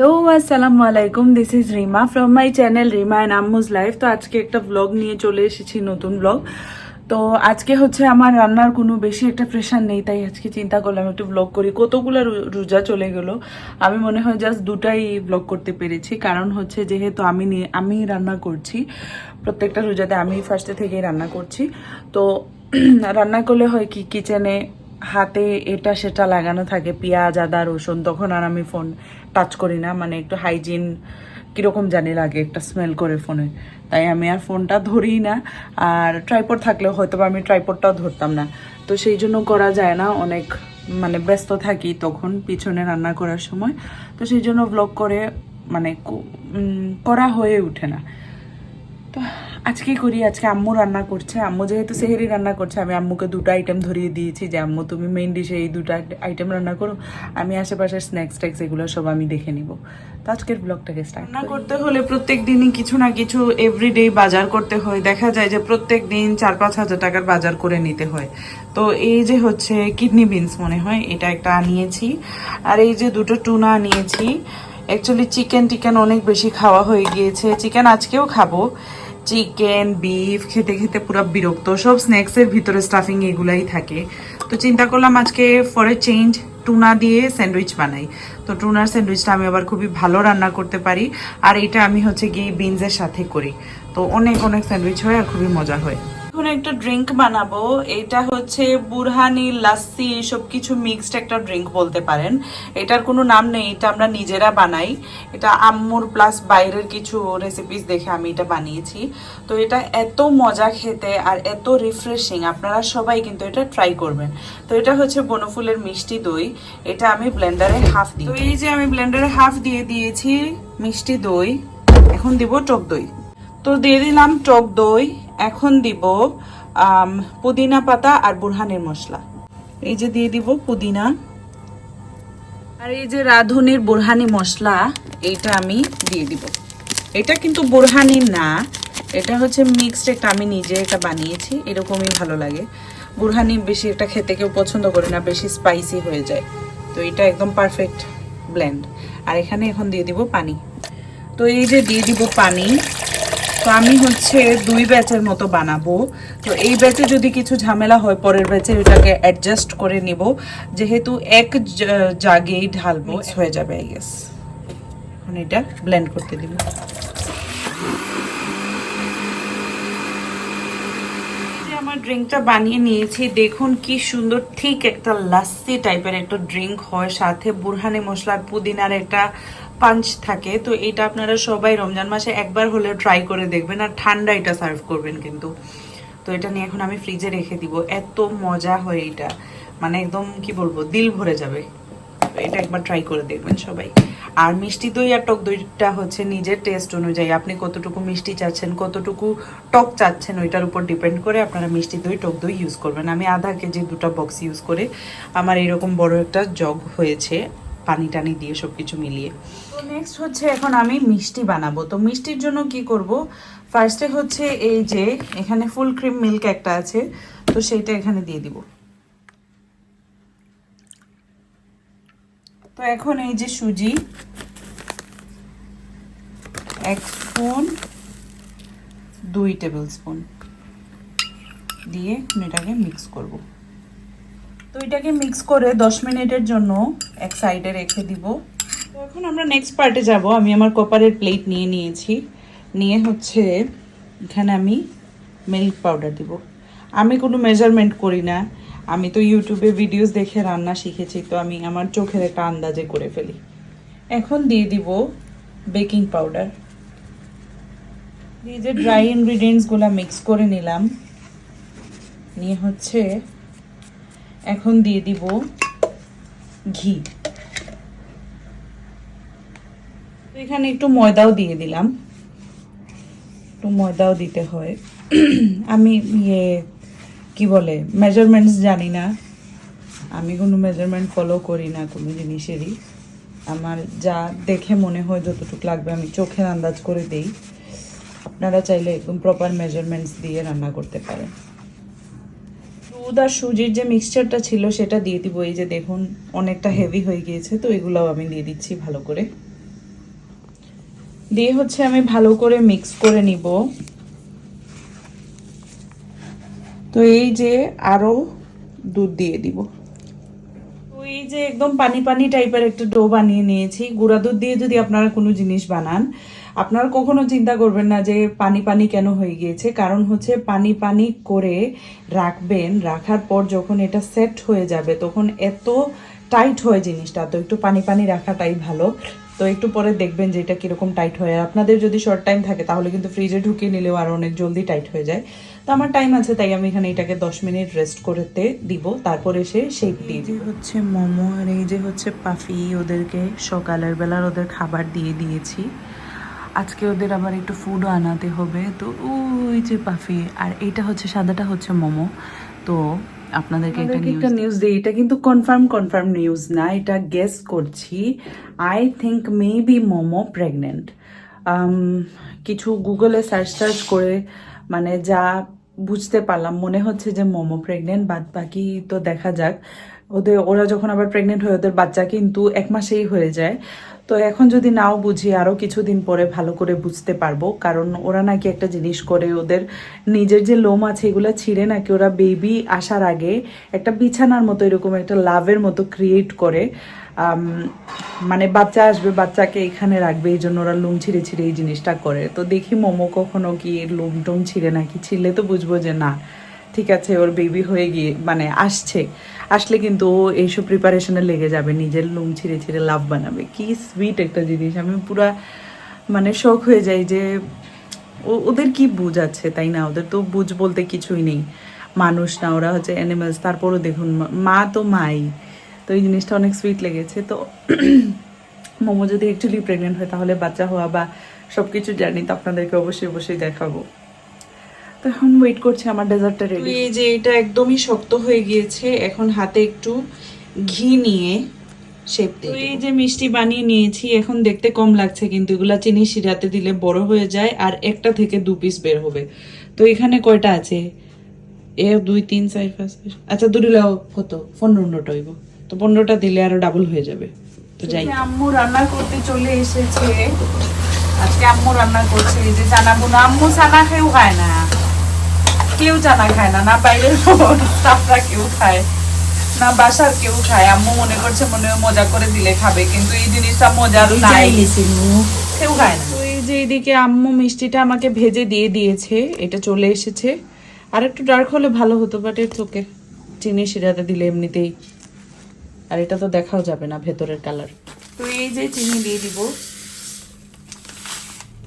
Hello আসসালামু আলাইকুম this is Rima from my channel Rima and আম্মুজ life তো আজকে একটা ব্লগ নিয়ে চলে এসেছি, নতুন ব্লগ তো আজকে হচ্ছে আমার রান্নার কোনো বেশি একটা প্রেশার নেই, তাই আজকে চিন্তা করলাম একটু ব্লগ করি। কতগুলো রোজা চলে গেল, আমি মনে হয় জাস্ট দুটাই ব্লগ করতে পেরেছি। কারণ হচ্ছে যেহেতু আমি নিয়ে আমি রান্না করছি, প্রত্যেকটা রোজাতে আমি ফার্স্টে থেকেই রান্না করছি। তো রান্না করলে হয় কি কিচেনে হাতে এটা সেটা লাগানো থাকে, পেঁয়াজ, আদা, রসুন, তখন আর আমি ফোন টাচ করি না মানে একটু হাইজিন কীরকম জানি লাগে, একটা স্মেল করে ফোনে তাই আমি আর ফোনটা ধরি না, আর ট্রাইপড থাকলেও হয়তো বা আমি ট্রাইপডটাও ধরতাম না। তো সেই জন্য করা যায় না, অনেক মানে ব্যস্ত থাকি তখন পিছনে রান্না করার সময়। তো সেই জন্য ব্লগ করে মানে করা হয়ে ওঠে না। তো আজকে করি আজকে আম্মু রান্না করছে। আম্মু যেহেতু সেহেরি রান্না করছে আমি আম্মুকে দুটো আইটেম ধরিয়ে দিয়েছি যে আম্মু তুমি মেইন ডিশে এই দুটো আইটেম রান্না করো। আমি আশেপাশের স্ন্যাক্স ট্যাক্স এগুলো সব আমি দেখে নিব। তো আজকের ব্লগটাকে স্টার্ট রান্না করতে হলে প্রত্যেক দিনই কিছু না কিছু এভরিডে বাজার করতে হয়। দেখা যায় যে প্রত্যেক দিন চার পাঁচ হাজার টাকার বাজার করে নিতে হয়। তো এই যে হচ্ছে কিডনি বিনস মনে হয় এটা একটা আনিয়েছি আর এই যে দুটো টুনা আনিয়েছি অ্যাকচুয়ালি চিকেন টিকেন অনেক বেশি খাওয়া হয়ে গিয়েছে। চিকেন আজকেও খাব। চিকেন বিফ খেতে খেতে পুরো বিরক্ত। সব স্ন্যাক্সের ভিতরে স্টাফিং এগুলাই থাকে। তো চিন্তা করলাম আজকে ফরে চেঞ্জ টুনা দিয়ে স্যান্ডউইচ বানাই। তো টুনার স্যান্ডউইচটা আমি আবার খুবই ভালো রান্না করতে পারি। আর এটা আমি হচ্ছে গিয়ে বিনসের সাথে করি। তো অনেক অনেক স্যান্ডউইচ হয় আর খুবই মজা হয়। এখন একটা ড্রিঙ্ক বানাবো। এটা হচ্ছে বুরহানি লাস্সি এইসব কিছু মিক্সড একটা ড্রিঙ্ক বলতে পারেন। এটার কোনো নাম নেই এটা আমরা নিজেরা বানাই। এটা আম্মুর প্লাস বাইরের কিছু রেসিপিস দেখে আমি এটা বানিয়েছি। তো এটা এত মজা খেতে আর এত রিফ্রেশিং আপনারা সবাই কিন্তু এটা ট্রাই করবেন। তো এটা হচ্ছে বনফুলের মিষ্টি দই। এটা আমি ব্লেন্ডারে হাফ দিই তো এই যে আমি ব্লেন্ডারে হাফ দিয়ে দিয়েছি মিষ্টি দই এখন দিব টক দই। তো দিয়ে দিলাম, টক দই, এখন দিব পুদিনা পাতা আর বুরহানের মশলা। এই যে দিয়ে দিব পুদিনা। আর এই যে রাঁধুনির বুরহানি মশলা, এইটা আমি দিয়ে দিব। এটা কিন্তু বুরহানি না, এটা হচ্ছে মিক্সড একটা আমি নিজে এটা বানিয়েছি, এরকমই ভালো লাগে। বুরহানি বেশি এটা খেতে কেউ পছন্দ করে না, বেশি স্পাইসি হয়ে যায়। তো এটা একদম পারফেক্ট ব্লেন্ড আর এখানে এখন দিয়ে দিব পানি। তো এই যে দিয়ে দিব পানি তো আমি হচ্ছে দুই ব্যাচের মতো বানাবো। তো এই ব্যাচে যদি কিছু ঝামেলা হয়, পরের ব্যাচে ওটাকে অ্যাডজাস্ট করে নিব। যেহেতু এক জাগেই ঢালবো হয়ে যাবে আই গেস এখন এটা ব্লেন্ড করতে দিব। আমার ড্রিঙ্কটা বানিয়ে নিয়েছি, দেখুন কি সুন্দর, ঠিক একটা লাস্সি টাইপের একটা ড্রিঙ্ক হয়। সাথে বুরহানি মশলার পুদিনার একটা পাঞ্চ থাকে, তো এটা আপনারা সবাই রমজান মাসে একবার হলেও ট্রাই করে দেখবেন আর ঠান্ডা এটা সার্ভ করবেন কিন্তু। তো এটা নিয়ে এখন আমি ফ্রিজে রেখে দিব। এত মজা হয় এটা। মানে একদম কি বলব, দিল ভরে যাবে। এটা একবার ট্রাই করে দেখবেন সবাই। আর মিষ্টি দই আর টক দইটা হচ্ছে নিজের টেস্ট অনুযায়ী। আপনি কতটুকু মিষ্টি চাচ্ছেন, কতটুকু টক চাচ্ছেন, ওইটার উপর ডিপেন্ড করে আপনারা মিষ্টি দই, টক দই ইউজ করবেন। আমি আধা কেজি দুটো বক্স ইউজ করে আমার এরকম বড় একটা জগ হয়েছে। পানি টানি দিয়ে সব কিছু মিলিয়ে। তো নেক্সট হচ্ছে এখন আমি মিষ্টি বানাবো। তো মিষ্টির জন্য কি করব? ফার্স্টে হচ্ছে এই যে এখানে ফুল ক্রিম মিল্ক একটা আছে, তো সেইটা এখানে দিয়ে দিব। তো এখন এই যে সুজি, এক স্পুন, দুই টেবিল স্পুন দিয়ে এটাকে মিক্স করব। তো এটাকে মিক্স করে দশ মিনিটের জন্য এক সাইডে রেখে দিব। তো এখন আমরা নেক্সট পার্টে যাব। আমি আমার কপারের প্লেট নিয়ে নিয়েছি। নিয়ে হচ্ছে এখানে আমি মিল্ক পাউডার দিব। আমি কোনো মেজারমেন্ট করি না। আমি তো ইউটিউবে ভিডিওস দেখে রান্না শিখেছি, তো আমি আমার চোখের একটা আন্দাজে করে ফেলি। এখন দিয়ে দিব বেকিং পাউডার এই যে ড্রাই ইনগ্রিডিয়েন্টসগুলো মিক্স করে নিলাম। নিয়ে হচ্ছে এখন দিয়ে দিব ঘি। এখানে একটু ময়দাও দিয়ে দিলাম। একটু ময়দাও দিতে হয়। আমি ইয়ে কি বলে মেজারমেন্টস জানি না। আমি কোনো মেজারমেন্ট ফলো করি না কোনো জিনিসেরই। আমার যা দেখে মনে হয় যতটুকু লাগবে আমি চোখের আন্দাজ করে দিই। আপনারা চাইলে একদম প্রপার মেজারমেন্টস দিয়ে রান্না করতে পারেন। দুধ আর সুজির যে মিক্সচারটা ছিল, সেটা দিয়ে দিব। এই যে দেখুন, অনেকটা হেভি হয়ে গিয়েছে, তো এগুলোও আমি দিয়ে দিচ্ছি ভালো করে। দিয়ে হচ্ছে আমি ভালো করে মিক্স করে নিব। তো এই যে আরও দুধ দিয়ে দিব। তো এই যে একদম পানি পানি টাইপের একটা ডো বানিয়ে নিয়েছি। গুঁড়া দুধ দিয়ে যদি আপনারা কোনো জিনিস বানান আপনারা কখনো চিন্তা করবেন না যে পানি পানি কেন হয়ে গিয়েছে? কারণ হচ্ছে পানি পানি করে রাখবেন রাখার পর যখন এটা সেট হয়ে যাবে তখন এত টাইট হয় জিনিসটা। তো একটু পানি পানি রাখাটাই ভালো। তো একটু পরে দেখবেন যে এটা কীরকম টাইট হয়। আর আপনাদের যদি শর্ট টাইম থাকে তাহলে কিন্তু ফ্রিজে ঢুকিয়ে নিলেও আর অনেক জলদি টাইট হয়ে যায়। তো আমার টাইম আছে তাই আমি এখানে এটাকে দশ মিনিট রেস্ট করতে দিব। তারপর এসে শেপ দিয়ে যে হচ্ছে মোমো আর এই যে হচ্ছে পাফি ওদেরকে সকালের বেলার ওদের খাবার দিয়ে দিয়েছি। আজকে ওদের আবার একটু ফুডও আনাতে হবে। তো ওই যে পাফি আর এইটা হচ্ছে সাদাটা হচ্ছে মোমো। তো আপনাদেরকে একটা একটা নিউজ দিই এটা কিন্তু কনফার্ম কনফার্ম নিউজ না এটা গেস করছি। I think may be Momo pregnant কিছু গুগলে সার্চ টার্চ করে মানে যা বুঝতে পারলাম মনে হচ্ছে যে মোমো প্রেগনেন্ট বাদ বাকি তো দেখা যাক। ওদের ওরা যখন আবার প্রেগনেন্ট হয় ওদের বাচ্চা কিন্তু এক মাসেই হয়ে যায়। তো এখন যদি নাও বুঝি আরও কিছুদিন পরে ভালো করে বুঝতে পারব, কারণ ওরা নাকি একটা জিনিস করে, ওদের নিজের যে লোম আছে এগুলো ছিঁড়ে নাকি ওরা বেবি আসার আগে একটা বিছানার মতো এরকম একটা লাভের মতো ক্রিয়েট করে মানে বাচ্চা আসবে, বাচ্চাকে এখানে রাখবে, এই জন্য ওরা লোম ছিঁড়ে ছিঁড়ে এই জিনিসটা করে। তো দেখি মোমো কখনো কি লোম টোম ছিঁড়ে নাকি, ছিঁড়লে তো বুঝব যে না, ঠিক আছে, ওর বেবি হয়ে গিয়ে মানে আসছে। আসলে কিন্তু ও এইসব প্রিপারেশনে লেগে যাবে, নিজের লোম ছিঁড়ে ছিঁড়ে লাভ বানাবে। কি সুইট একটা জিনিস, আমি পুরা মানে শখ হয়ে যাই যে ও- ওদের কি বুঝ আছে তাই না? ওদের তো বুঝ বলতে কিছুই নেই। মানুষ না, ওরা হচ্ছে অ্যানিমালস তারপরও দেখুন, মা- তো মাই। তো এই জিনিসটা অনেক সুইট লেগেছে। তো মোমো যদি অ্যাকচুয়ালি প্রেগনেন্ট হয়, তাহলে বাচ্চা হওয়া বা সব কিছু জানি, তো আপনাদেরকে অবশ্যই অবশ্যই দেখাবো। তো এখন ওয়েট করছি আমার ডেজার্টটা রেডি এই যে এটা একদমই শক্ত হয়ে গিয়েছে এখন হাতে একটু ঘি নিয়ে শেপ দিয়ে এই যে মিষ্টি বানিয়ে নিয়েছি এখন দেখতে কম লাগছে কিন্তু এগুলা চিনি শিরাতে দিলে বড় হয়ে যায় আর একটা থেকে দু পিস বের হবে। তো এখানে কয়টা আছে? এ দুই তিন চার পাঁচ আচ্ছা দুটো লাও কত? পনেরোটা হইব। তো পনেরোটা দিলে আরও ডাবল হয়ে যাবে। তো যাই। আম্মু রান্না করতে চলে এসেছে। আজকে আম্মু রান্না করছে এই যে জানাব না। আম্মু চানা খেয়েও খায় না। কেউ চানা খায় না না বাইরের স্টাফরা কেউ খায় না বাসার কেউ খায়। আম্মু মনে করছে মনে মজা করে দিলে খাবে কিন্তু এই জিনিসটা মজার নাই। কেউ খায় না। এই যে এইদিকে আম্মু মিষ্টিটা আমাকে ভেজে দিয়ে দিয়েছে এটা চলে এসেছে। আর একটু ডার্ক হলে ভালো হতো বাট ইটস ওকে চিনি শিরাতে দিলে এমনিতেই। আর এটা তো দেখাও যাবে না ভেতরের কালার তো এই যে চিনি দিয়ে দিব।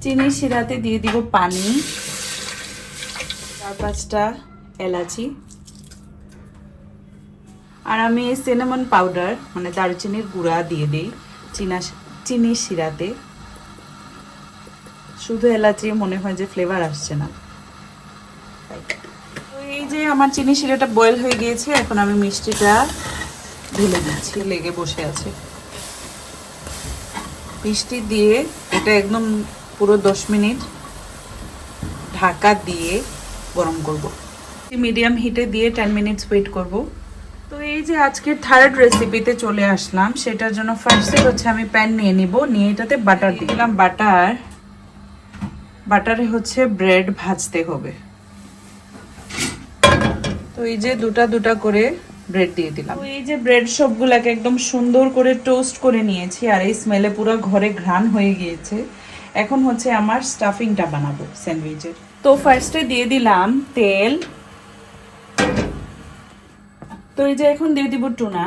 চিনি শিরাতে দিয়ে দিব পানি। চার পাঁচটা এলাচি। আর আমি সিনামন পাউডার মানে দারুচিনির গুঁড়া দিয়ে দিই চিনা চিনির শিরাতে। শুধু এলাচি মনে হয় যে ফ্লেভার আসছে না। এই যে আমার চিনি শিরাটা বয়েল হয়ে গিয়েছে, এখন আমি মিষ্টিটা ঢেলে দিচ্ছি, লেগে বসে আছে। মিষ্টি দিয়ে এটা একদম পুরো দশ মিনিট ঢাকা দিয়ে গরম করব। মিডিয়াম হিটে দিয়ে টেন মিনিটস ওয়েট করব। তো এই যে আজকে থার্ড রেসিপিতে চলে আসলাম, সেটার জন্য ফার্স্টে হচ্ছে আমি প্যান নিয়ে নিব। নিয়ে এটাতে বাটার দিলাম। বাটার বাটারে হচ্ছে ব্রেড ভাজতে হবে। তো এই যে দুটা দুটা করে ব্রেড দিয়ে দিলাম। তো এই যে ব্রেড সবগুলাকে একদম সুন্দর করে টোস্ট করে নিয়েছি আর এই স্মেলে পুরো ঘরে ঘ্রাণ হয়ে গিয়েছে। এখন হচ্ছে আমার স্টাফিংটা বানাবো স্যান্ডউইচের তো ফার্স্টে দিয়ে দিলাম তেল। তো এই যে এখন দিয়ে দিব টুনা।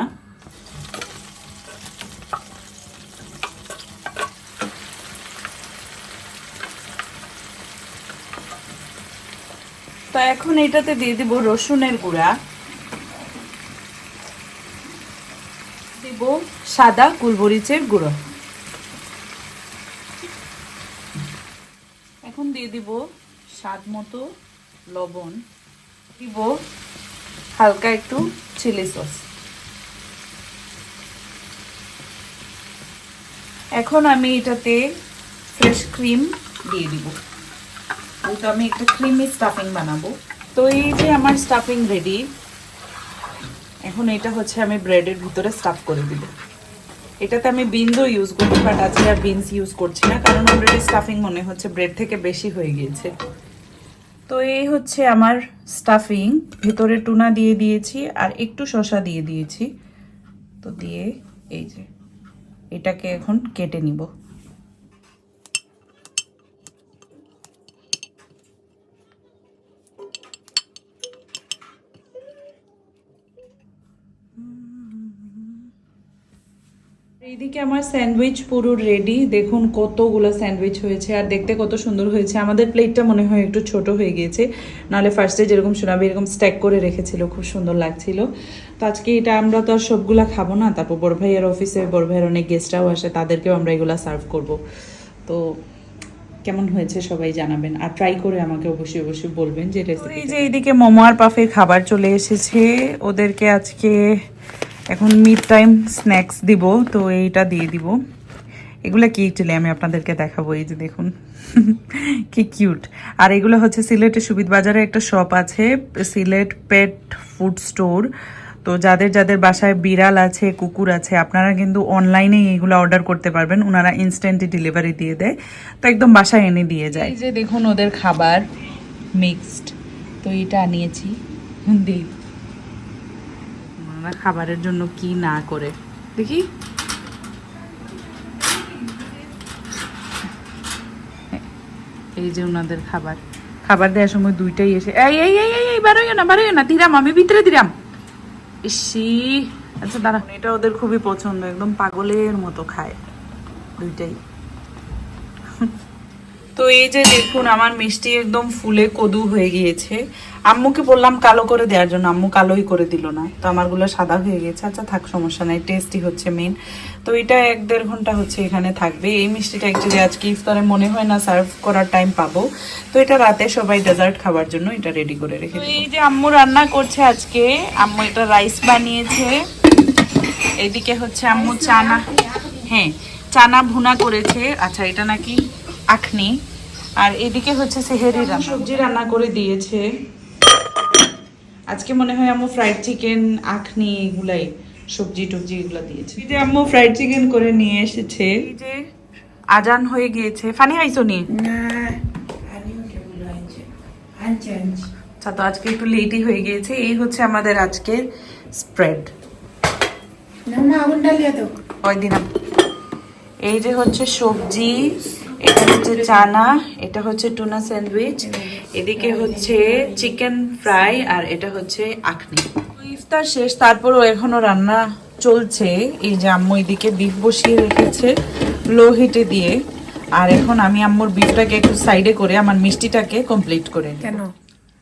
তো এখন এটাতে দিয়ে দিব রসুনের গুঁড়া। দিব সাদা গোলমরিচের গুঁড়ো। এখন দিয়ে দিব স্বাদ মতো লবণ দিব হালকা একটু চিলি সস। এখন আমি এটাতে ফ্রেশ ক্রিম দিয়ে দিব। তো আমি একটা ক্রিমি স্টাফিং বানাবো। তো এই যে আমার স্টাফিং রেডি, এখন এটা হচ্ছে আমি ব্রেডের ভিতরে স্টাফ করে দিব। এটাতে আমি বিনসও ইউজ করছি বাট আজকে আর বিনস ইউজ করছি না, কারণ অলরেডি স্টাফিং মনে হচ্ছে ব্রেড থেকে বেশি হয়ে গিয়েছে। তো এই হচ্ছে আমার স্টাফিং ভেতরে টুনা দিয়ে দিয়েছি আর একটু শশা দিয়ে দিয়েছি। তো দিয়ে এই যে এটাকে এখন কেটে নিব। এইদিকে আমার স্যান্ডউইচ পুরো রেডি দেখুন কতগুলো স্যান্ডউইচ হয়েছে আর দেখতে কত সুন্দর হয়েছে। আমাদের প্লেটটা মনে হয় একটু ছোট হয়ে গিয়েছে। নাহলে ফার্স্টে যেরকম শোনাবে এরকম স্ট্যাক করে রেখেছিল খুব সুন্দর লাগছিল। তো আজকে এটা আমরা তো আর সবগুলা খাব না। তারপর বড় ভাইয়ের অফিসে বড় ভাইয়ের অনেক গেস্টরাও আসে তাদেরকেও আমরা এগুলা সার্ভ করব। তো কেমন হয়েছে সবাই জানাবেন। আর ট্রাই করে আমাকে অবশ্যই অবশ্যই বলবেন যে রেসিপি এই যে এইদিকে মোমো আর পাফের খাবার চলে এসেছে। ওদেরকে আজকে এখন মিড টাইম স্ন্যাক্স দিব, তো এইটা দিয়ে দিব। এগুলো কি চলে আমি আপনাদেরকে দেখাবো, এই যে দেখুন। কি কিউট আর এগুলো হচ্ছে সিলেটের সুবিধ বাজারে একটা শপ আছে, সিলেট পেট ফুড স্টোর তো যাদের যাদের বাসায় বিড়াল আছে, কুকুর আছে, আপনারা কিন্তু অনলাইনে এগুলো অর্ডার করতে পারবেন। ওনারা ইনস্ট্যান্টলি ডেলিভারি দিয়ে দেয়। তো একদম বাসায় এনে দিয়ে যায়। এই যে দেখুন ওদের খাবার মিক্সড তো এটা আনিয়েছি দিই। ওনারা খাবারের জন্য কি না করে। দেখি। এই যে ওনাদের খাবার। খাবার দেওয়ার সময় দুইটাই এসে এই এই এই এই বারোই না বারোই না, দিরাম, আমি ভিতরে দিরাম। ইসি। আচ্ছা দাঁড়া। এটা ওদের খুবই পছন্দ, একদম পাগলের মতো খায়। দুইটাই। তো এই যে দেখুন আমার মিষ্টি একদম ফুলে কদু হয়ে গিয়েছে। আম্মুকে বললাম কালো করে দেওয়ার জন্য আম্মু কালোই করে দিল না। তো আমারগুলো সাদা হয়ে গেছে। আচ্ছা থাক সমস্যা নাই টেস্টি হচ্ছে মেন তো এটা এক দেড় ঘণ্টা হচ্ছে এখানে থাকবে। এই মিষ্টিটা অ্যাকচুয়ালি আজকে ইফতারে মনে হয় না সার্ভ করার টাইম পাবো। তো এটা রাতে সবাই ডেজার্ট খাবার জন্য এটা রেডি করে রেখে এই যে আম্মু রান্না করছে আজকে আম্মু এটা রাইস বানিয়েছে। এদিকে হচ্ছে আম্মু চানা হ্যাঁ চানা ভুনা করেছে। আচ্ছা এটা নাকি আখনি। আর এদিকে হচ্ছে সেহেরি রান্না। সবজি রান্না করে দিয়েছে। আজকে মনে হয় আম্মু ফ্রাইড চিকেন আখনি এগুলাই সবজি টবজি এগুলো দিয়েছে। এই যে আম্মু ফ্রাইড চিকেন করে নিয়ে এসেছে। এই যে আজান হয়ে গিয়েছে। ফানি হাইছো নি? আচ্ছা তো আজকে একটু লেটই হয়ে গিয়েছে। এই হচ্ছে আমাদের আজকের স্প্রেড ওই দিন এই যে হচ্ছে সবজি। এটা হচ্ছে চানা এটা হচ্ছে টুনা স্যান্ডউইচ এদিকে হচ্ছে চিকেন ফ্রাই আর এটা হচ্ছে আখনি। ইফতার শেষ তারপরও এখনও রান্না চলছে। এই যে আম্মু এদিকে বিফ বসিয়ে রেখেছে লো হিটে দিয়ে। আর এখন আমি আম্মুর বিফটাকে একটু সাইডে করে আমার মিষ্টিটাকে কমপ্লিট করে কেন?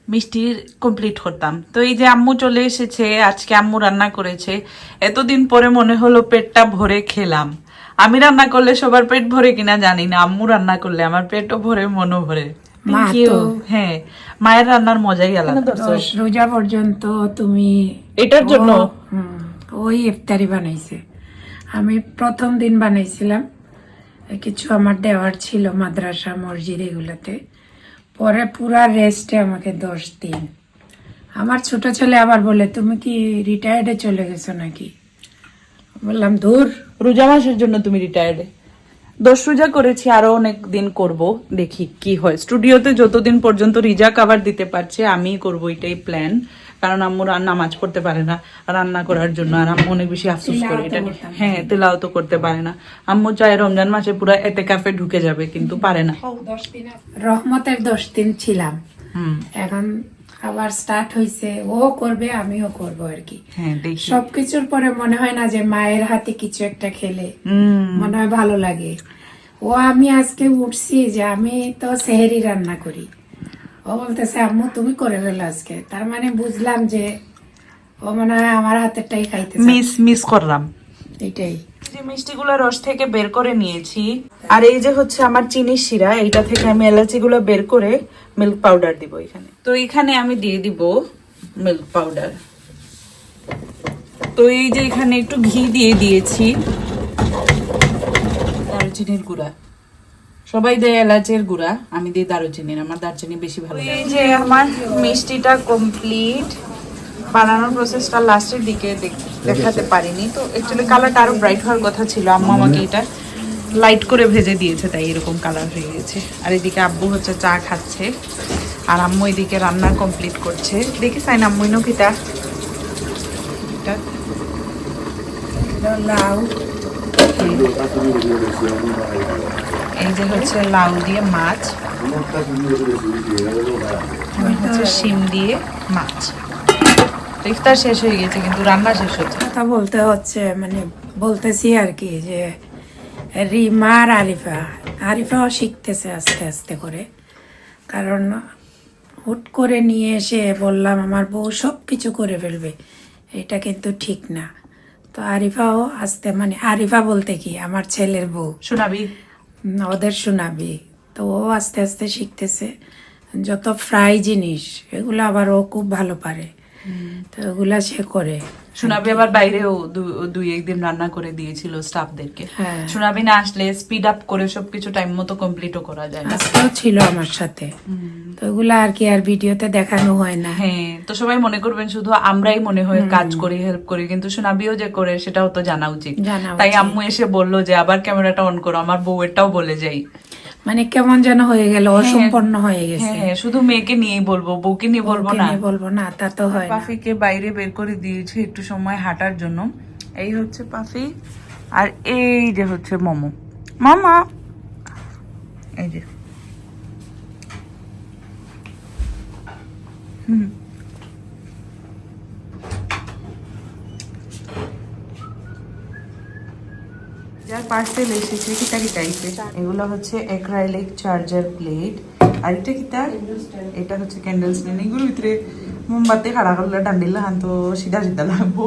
মিষ্টির কমপ্লিট করতাম। তো এই যে আম্মু চলে এসেছে আজকে আম্মু রান্না করেছে এতদিন পরে মনে হলো পেটটা ভরে খেলাম। আমি রান্না করলে সবার পেট ভরে কিনা জানি না আম্মু রান্না করলে আমার পেটও ভরে মনও ভরে। হ্যাঁ মায়ের রান্নার মজাই আলাদা। রোজা পর্যন্ত তুমি এটার জন্য? ওই ইফতারি বানাইছে। আমি প্রথম দিন বানাইছিলাম কিছু আমার দেওয়ার ছিল মাদ্রাসা মসজিদ এগুলোতে। পরে পুরা রেস্টে আমাকে দশ দিন। আমার ছোট ছেলে আবার বলে তুমি কি রিটায়ার্ডে চলে গেছো নাকি? বললাম দূর রোজা মাসের জন্য তুমি রিটায়ার্ডে দশ রোজা করেছি আরও অনেক দিন করব দেখি কি হয়। স্টুডিওতে যতদিন পর্যন্ত রিজা কাভার দিতে পারছে আমি করব এটাই প্ল্যান কারণ আম্মু রান্না নামাজ পড়তে পারে না রান্না করার জন্য। আর আম্মু অনেক বেশি আফসোস করে এটা হ্যাঁ তেলাও তো করতে পারে না। আম্মু চায় রমজান মাসে পুরো এতে কাফে ঢুকে যাবে কিন্তু পারে না। রহমতের দশ দিন ছিলাম। হুম। এখন আবার স্টার্ট হয়েছে ও করবে আমিও করব আর কি। হ্যাঁ সবকিছুর পরে মনে হয় না যে মায়ের হাতে কিছু একটা খেলে। মনে হয় ভালো লাগে। ও আমি আজকে উঠছি যে আমি তো সেহেরি রান্না করি। ও বলতেছে আম্মু তুমি করে ফেলো আজকে। তার মানে বুঝলাম যে ও মনে হয় আমার হাতেরটাই খাইতে মিস মিস করলাম। এটাই। যে মিষ্টিগুলো রস থেকে বের করে নিয়েছি। আর এই যে হচ্ছে আমার চিনির শিরা এইটা থেকে আমি এলাচিগুলো বের করে মিল্ক পাউডার দিব এখানে। তো এখানে আমি দিয়ে দিব মিল্ক পাউডার তো এই যে এখানে একটু ঘি দিয়ে দিয়েছি। দারুচিনির গুঁড়া। সবাই দেয় এলাচের গুঁড়া আমি দিই দারুচিনির আমার দারচিনি বেশি ভালো এই যে আমার মিষ্টিটা কমপ্লিট বানানোর প্রসেসটা লাস্টের দিকে দেখি দেখাতে পারিনি। তো অ্যাকচুয়ালি কালারটা আরও ব্রাইট হওয়ার কথা ছিল। আম্মু আমাকে এটা লাইট করে ভেজে দিয়েছে তাই এরকম কালার হয়ে গেছে। আর এদিকে আব্বু হচ্ছে চা খাচ্ছে আর আম্মু এদিকে রান্না কমপ্লিট করছে। দেখি সাইন আম্মু নকিতা এটা লাউ। এই যে হচ্ছে লাউ দিয়ে মাছ। হচ্ছে শিম দিয়ে মাছ। তো ইফতার শেষ হয়ে গেছে কিন্তু রান্না শেষ হচ্ছে কথা বলতে হচ্ছে মানে বলতেছি আর কি যে রিমা আর আরিফা আরিফাও শিখতেছে আস্তে আস্তে করে। কারণ হুট করে নিয়ে এসে বললাম আমার বউ সব কিছু করে ফেলবে। এটা কিন্তু ঠিক না। তো আরিফাও আস্তে মানে আরিফা বলতে কি? আমার ছেলের বউ। শোনাবি ওদের শোনাবি তো ও আস্তে আস্তে শিখতেছে। যত ফ্রাই জিনিস এগুলো আবার ও খুব ভালো পারে। তো এগুলা সে করে। সোনাবি আবার বাইরেও দুই একদিন রান্না করে দিয়েছিল স্টাফদেরকে। হ্যাঁ। সোনাবি না আসলে স্পিড আপ করে সবকিছু টাইম মতো কমপ্লিটও করা যায় আজকেও ছিল আমার সাথে। তো এগুলা আর কি আর ভিডিওতে দেখানো হয় না। হ্যাঁ তো সবাই মনে করবেন শুধু আমরাই মনে হয় কাজ করি হেল্প করি কিন্তু সোনাবিও যে করে সেটাও তো জানা উচিত। তাই আম্মু এসে বলল যে আবার ক্যামেরাটা অন করো আমার বউ বউয়েরটাও বলে যাই। মানে কেমন যেন হয়ে গেল অসম্পন্ন হয়ে গেছে। হ্যাঁ হ্যাঁ শুধু মেয়েকে নিয়েই বলব বউকে নিয়ে বলব না। বলব না তা তো হয় পাফিকে বাইরে বের করে দিয়েছি একটু সময় হাঁটার জন্য। এই হচ্ছে পাফি আর এই যে হচ্ছে মোমো। মামা! এই যে। হুম। পার্সেল এসেছে কিতা কিতা আইছে এগুলো হচ্ছে অ্যাক্রাইলিক চার্জার প্লেট আর এটা কিতা এটা হচ্ছে ক্যান্ডেল স্ট্যান্ড এগুলোর ভিতরে মোমবাতি খাড়া করলে ডান্ডিলে হান তো সিধা সিধা লাগবো।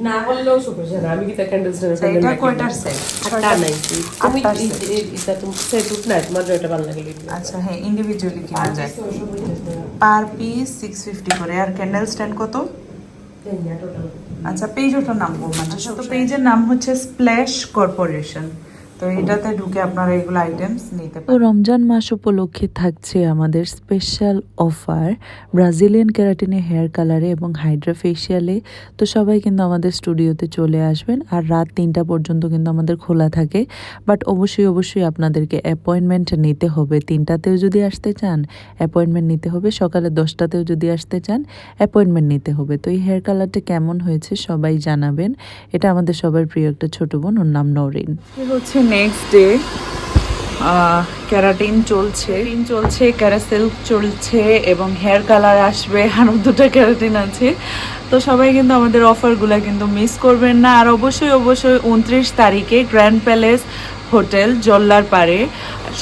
না বললেও সমস্যা না আমি কি ক্যান্ডেল তো এটা কয়টার সেট আটটা নাই তুমি আটটার এই- set। এই- এটা তুমি সেট উঠ না তোমার যেটা ভালো লাগে আচ্ছা হ্যাঁ ইন্ডিভিজুয়ালি কিনা যায়। পার পিস সিক্স ফিফটি করে আর ক্যান্ডেল স্ট্যান্ড কত? আচ্ছা পেজ ওটার নাম বলবেন আচ্ছা তো পেজের নাম হচ্ছে স্প্ল্যাশ কর্পোরেশন তো এটাতে ঢুকে আপনারা এগুলো আইটেমস নিতে তো রমজান মাস উপলক্ষে থাকছে আমাদের স্পেশাল অফার ব্রাজিলিয়ান ক্যারাটিনে হেয়ার কালারে এবং হাইড্রা ফেশিয়ালে তো সবাই কিন্তু আমাদের স্টুডিওতে চলে আসবেন আর রাত তিনটা পর্যন্ত কিন্তু আমাদের খোলা থাকে। বাট অবশ্যই অবশ্যই আপনাদেরকে অ্যাপয়েন্টমেন্ট নিতে হবে। তিনটাতেও যদি আসতে চান অ্যাপয়েন্টমেন্ট নিতে হবে। সকালে দশটাতেও যদি আসতে চান অ্যাপয়েন্টমেন্ট নিতে হবে। তো এই হেয়ার কালারটা কেমন হয়েছে সবাই জানাবেন। এটা আমাদের সবার প্রিয় একটা ছোট বোন ওর নাম নরিন। হচ্ছে নেক্সট ডে ক্যারাটিন চলছে। টিন চলছে ক্যারাসেল চলছে এবং হেয়ার কালার আসবে। আরও দুটো ক্যারাটিন আছে। তো সবাই কিন্তু আমাদের অফারগুলো কিন্তু মিস করবেন না। আর অবশ্যই অবশ্যই উনত্রিশ তারিখে গ্র্যান্ড প্যালেস হোটেল জল্লার পাড়ে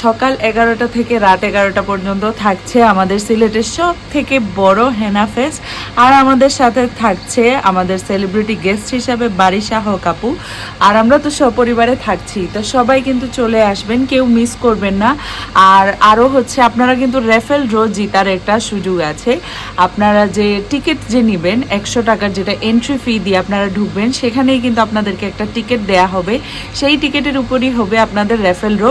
সকাল এগারোটা থেকে রাত এগারোটা পর্যন্ত থাকছে আমাদের সিলেটের সব থেকে বড় হেনা ফেস্ট। আর আমাদের সাথে থাকছে আমাদের সেলিব্রিটি গেস্ট হিসাবে বারিশা হক আপু আর আমরা তো সপরিবারে থাকছি, তো সবাই কিন্তু চলে আসবেন, কেউ মিস করবেন না। আর আরও হচ্ছে, আপনারা কিন্তু রেফেল ড্র জিতার একটা সুযোগ আছে। আপনারা যে টিকিট যে নেবেন, একশো টাকার যেটা এন্ট্রি ফি দিয়ে আপনারা ঢুকবেন, সেখানেই কিন্তু আপনাদেরকে একটা টিকিট দেয়া হবে। সেই টিকিটের উপরই হবে আপনাদের রেফেল ড্র।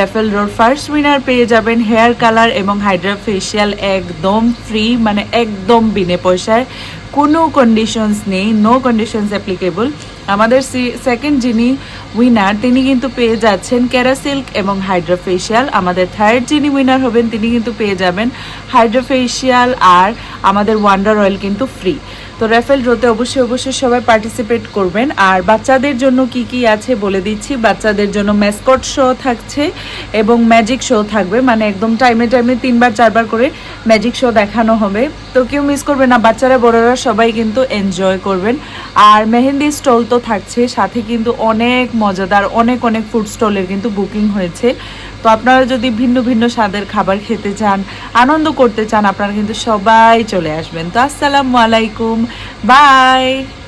রেফেল ড্রোর ফার্স্ট উইনার পেয়ে যাবেন হেয়ার কালার এবং হাইড্রা ফেশিয়াল একদম ফ্রি মানে একদম বিনে পয়সায়। কোনো কন্ডিশনস নেই নো কন্ডিশনস অ্যাপ্লিকেবল আমাদের সেকেন্ড যিনি উইনার তিনি কিন্তু পেয়ে যাচ্ছেন ক্যারাসিল্ক এবং হাইড্রা ফেশিয়াল আমাদের থার্ড যিনি উইনার হবেন, তিনি কিন্তু পেয়ে যাবেন হাইড্রা ফেশিয়াল আর আমাদের ওয়ান্ডার অয়েল কিন্তু ফ্রি তো রেফেল ড্রোতে অবশ্যই অবশ্যই সবাই পার্টিসিপেট করবেন। আর বাচ্চাদের জন্য কি কি আছে বলে দিচ্ছি। বাচ্চাদের জন্য ম্যাসকট শো থাকছে এবং ম্যাজিক শো থাকবে। মানে একদম টাইমে টাইমে তিনবার, চারবার করে ম্যাজিক শো দেখানো হবে। তো কেউ মিস করবে না। বাচ্চারা, বড়রা সবাই কিন্তু এনজয় করবেন। আর মেহেন্দি স্টল তো থাকছে। সাথে কিন্তু অনেক মজাদার, অনেক অনেক ফুড স্টলের কিন্তু বুকিং হয়েছে। তো আপনারা যদি ভিন্ন ভিন্ন স্বাদের খাবার খেতে চান, আনন্দ করতে চান, আপনারা কিন্তু সবাই চলে আসবেন। তো আসসালামু আলাইকুম। বাই!